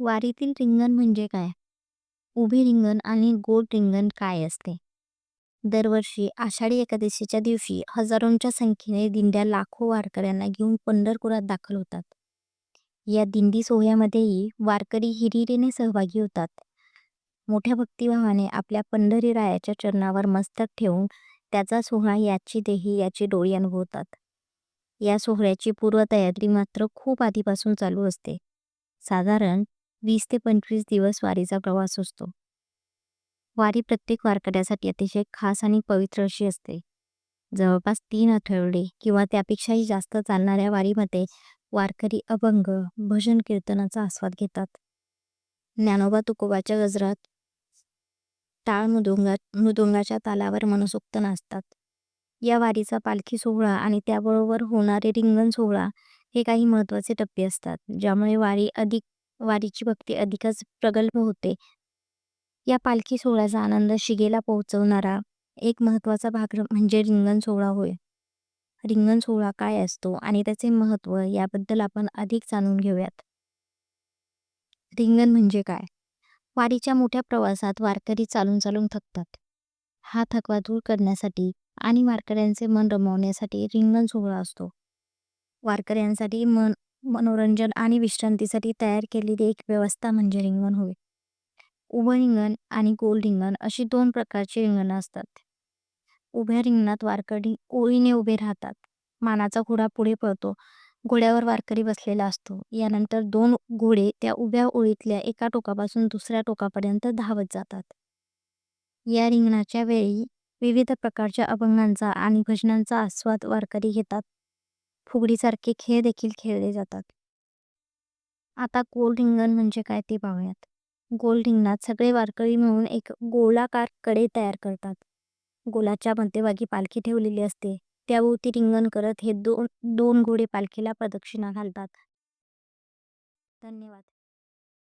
वारीतील रिंगण म्हणजे काय? उभे रिंगण आणि गोल रिंगण काय असते? दरवर्षी आषाढी एकादशीच्या दिवशी हजारोंच्या संख्येने दिंड्या लाखो वारकऱ्यांना घेऊन पंढरपुरात दाखल होतात. या दिंडी सोहळ्यामध्येही वारकरी हिरिरीने सहभागी होतात. मोठ्या भक्तिभावाने आपल्या पंढरी रायाच्या चरणावर मस्तक ठेवून त्याचा सोहळा याची देही याची डोळी अनुभवतात. या सोहळ्याची पूर्वतयारी मात्र खूप आधीपासून चालू असते. साधारण वीस ते पंचवीस दिवस वारीचा प्रवास असतो. वारी प्रत्येक वारकऱ्यासाठी अतिशय खास आणि पवित्र अशी असते. जवळपास तीन आठवडे किंवा त्यापेक्षाही जास्त चालणाऱ्या वारीमध्ये वारकरी अभंग, भजन कीर्तनाचा आस्वाद घेतात. ज्ञानोबा तुकोबाच्या गजरात टाळ मृदुंगा मृदुंगाच्या तालावर मनसोक्त नाचतात. या वारीचा पालखी सोहळा आणि त्याबरोबर होणारे रिंगण सोहळा हे काही महत्त्वाचे टप्पे असतात, ज्यामुळे वारी अधिक वारीची भक्ती अधिकच प्रगल्भ होते. या पालखी सोहळ्याचा आनंद शिगेला पोहोचवणारा एक महत्त्वाचा भाग म्हणजे रिंगण सोहळा होय. रिंगण सोहळा काय असतो आणि त्याचे महत्त्व याबद्दल आपण अधिक जाणून घेऊयात. रिंगण म्हणजे काय? वारीच्या मोठ्या प्रवासात वारकरी चालून चालून थकतात. हा थकवा दूर करण्यासाठी आणि वारकऱ्यांचे मन रमवण्यासाठी रिंगण सोहळा असतो. वारकऱ्यांसाठी मन मनोरंजन आणि विश्रांतीसाठी तयार केलेली एक व्यवस्था म्हणजे रिंगण होय. उभं रिंगण आणि गोल रिंगण अशी दोन प्रकारची रिंगणं असतात. उभ्या रिंगणात वारकरी ओळीने उभे राहतात. मानाचा घोडा पुढे पळतो. घोड्यावर वारकरी बसलेला असतो. यानंतर दोन घोडे त्या उभ्या ओळीतल्या एका टोकापासून दुसऱ्या टोकापर्यंत धावत जातात. या रिंगणाच्या वेळी विविध प्रकारच्या अभंगांचा आणि भजनांचा आस्वाद वारकरी घेतात. फुगडीसारखे खेळ देखील खेळले जातात. आता गोल रिंगण म्हणजे काय ते पाहूयात. गोल रिंगणात सगळे वारकरी मिळून एक गोलाकारकडे तयार करतात. गोलाच्या मध्यभागी पालखी ठेवलेली असते. त्याभोवती रिंगण करत हे दोन दोन घोडे पालखीला प्रदक्षिणा घालतात. धन्यवाद.